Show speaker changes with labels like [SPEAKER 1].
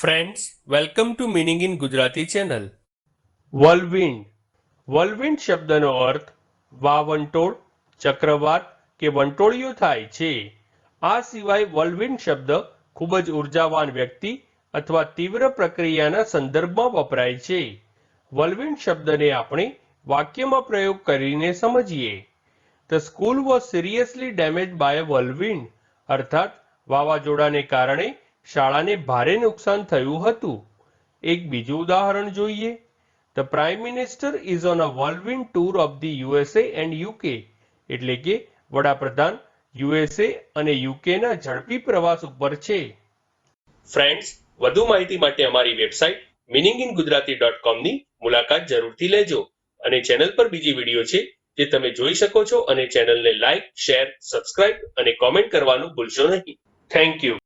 [SPEAKER 1] Friends welcome to meaning in Gujarati channel whirlwind whirlwind શબ્દનો અર્થ વાવંટોળ, ચક્રવાત કે વંટોળીઓ થાય છે. આ સિવાય વલવિંડ શબ્દ ખૂબ જ ઉર્જાવાન વ્યક્તિ અથવા તીવ્ર પ્રક્રિયાના સંદર્ભમાં વપરાય છે. વલવિંડ શબ્દને આપણે વાક્યમાં પ્રયોગ કરીને સમજીએ. The school was seriously damage by whirlwind અર્થાત વાવાઝોડાને કારણે શાળાને ભારે નુકસાન થયું હતું. એક બીજું ઉદાહરણ જોઈએ. The prime minister is on a વર્લ્ડવિન tour of the USA and UK એટલે કે વડાપ્રધાન યુએસએ અને યુકેના ઝડપી પ્રવાસ ઉપર છે. ફ્રેન્ડ્સ વધુ માહિતી માટે અમારી website meaning in Gujarati dot કોમની મુલાકાત જરૂરથી લેજો અને ચેનલ પર બીજી વીડિયો છે જે તમે જોઈ શકો છો અને ચેનલને લાઇક શેર સબસ્ક્રાઇબ અને કોમેન્ટ કરવાનું ભૂલશો નહીં. Thank you